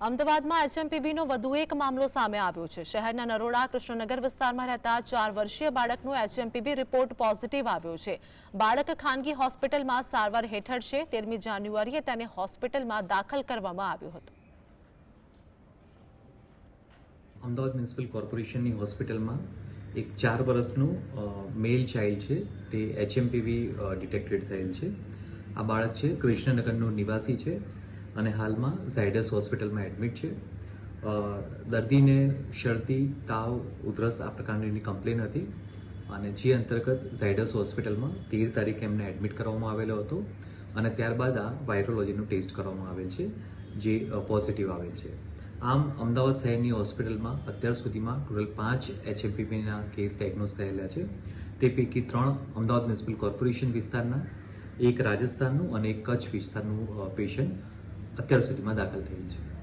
અમદાવાદમાં એચએમપીવીનો વધુ એક મામલો સામે આવ્યો છે. શહેરના નરોડા કૃષ્ણનગર વિસ્તારમાં રહેતા ચાર વર્ષીય બાળકનો એચએમપીવી રિપોર્ટ પોઝિટિવ આવ્યો છે. બાળક ખાનગી હોસ્પિટલમાં સારવાર હેઠળ છે. તેરમી જાન્યુઆરીએ તેને હોસ્પિટલમાં દાખલ કરવામાં આવ્યો હતો. અમદાવાદ મ્યુનિસિપલ કોર્પોરેશનની હોસ્પિટલમાં એક ચાર વર્ષનું મેલ ચાઇલ્ડ છે. તે એચએમપીવી ડિટેક્ટેડ થયેલ છે. આ બાળક છે, કૃષ્ણનગરનો નિવાસી છે. અને હાલમાં ઝાયડસ હોસ્પિટલમાં એડમિટ છે. દર્દીને શરદી તાવ, ઉધરસ આ પ્રકારની કમ્પ્લેન હતી અને જે અંતર્ગત ઝાયડસ હોસ્પિટલમાં તેર તારીખે એમને એડમિટ કરવામાં આવેલો હતો અને ત્યારબાદ આ વાયરોલોજીનું ટેસ્ટ કરવામાં આવેલ છે, જે પોઝિટિવ આવેલ છે. આમ, અમદાવાદ શહેરની હોસ્પિટલમાં અત્યાર સુધીમાં ટોટલ પાંચ એચએમપીપીના કેસ ડાયગ્નોઝ થયેલા છે. તે પૈકી ત્રણ અમદાવાદ મ્યુનિસિપલ કોર્પોરેશન વિસ્તારના, એક રાજસ્થાનનું અને એક કચ્છ વિસ્તારનું પેશન્ટ અત્યાર સુધીમાં દાખલ થયેલ છે.